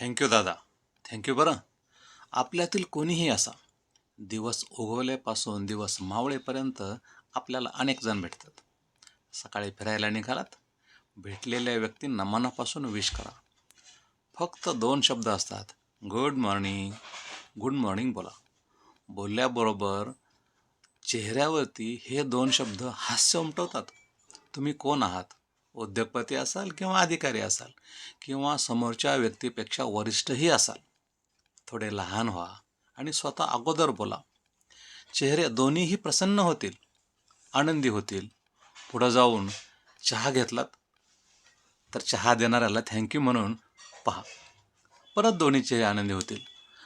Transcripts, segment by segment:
Thank you दादा. Thank you बरं. आपल्यातील कोणीही असा दिवस उगवल्यापासून दिवस मावळेपर्यंत आपल्याला अनेक जण भेटतात. सकाळी फिरायला निघालात भेटलेल्या व्यक्तींना मनापासून विश करा. फक्त दोन शब्द असतात. गुड मॉर्निंग गुड मॉर्निंग बोला. बोलल्याबरोबर चेहऱ्यावरती हे दोन शब्द हास्य उमटवतात. तुम्ही कोण आहात? उद्योगपती असाल किंवा अधिकारी असाल किंवा समोरच्या व्यक्तीपेक्षा वरिष्ठही असाल थोडे लहान व्हा आणि स्वतः अगोदर बोला. चेहरे दोन्हीही प्रसन्न होतील आनंदी होतील. पुढं जाऊन चहा घेतलात तर चहा देणाऱ्याला थँक्यू म्हणून पहा. परत दोन्ही चेहरे आनंदी होतील.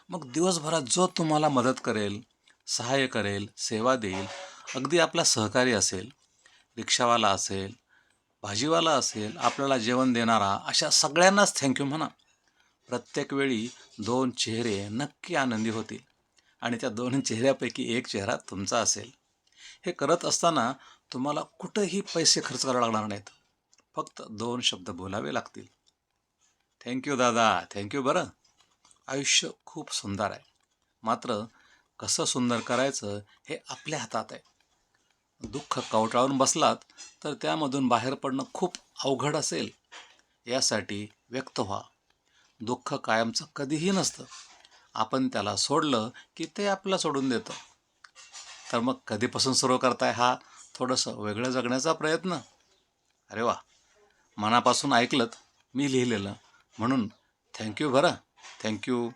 मग दिवसभरात जो तुम्हाला मदत करेल सहाय्य करेल सेवा देईल अगदी आपला सहकारी असेल रिक्षावाला असेल भाजीवाला असेल आपल्याला जेवण देणारा अशा सगळ्यांनाच थँक्यू म्हणा. प्रत्येक वेळी दोन चेहरे नक्की आनंदी होतील. आणि त्या दोन चेहऱ्यापैकी एक चेहरा तुमचा असेल. हे करत असताना तुम्हाला कुठंही पैसे खर्च करावे लागणार नाहीत. फक्त दोन शब्द बोलावे लागतील. थँक्यू दादा. थँक्यू बरं. आयुष्य खूप सुंदर आहे. मात्र कसं सुंदर करायचं हे आपल्या हातात आहे. दुःख कवटाळून बसलात तर त्यामधून बाहेर पडणं खूप अवघड असेल यासाठी व्यक्त व्हा. दुःख कायमचं कधीही नसतं. आपण त्याला सोडलं की ते आपलं सोडून देतं. तर मग कधीपासून सुरू करताय हा थोडंसं वेगळं जगण्याचा प्रयत्न? अरे वा! मनापासून ऐकलत मी लिहिलेलं. म्हणून थँक्यू बरं. थँक्यू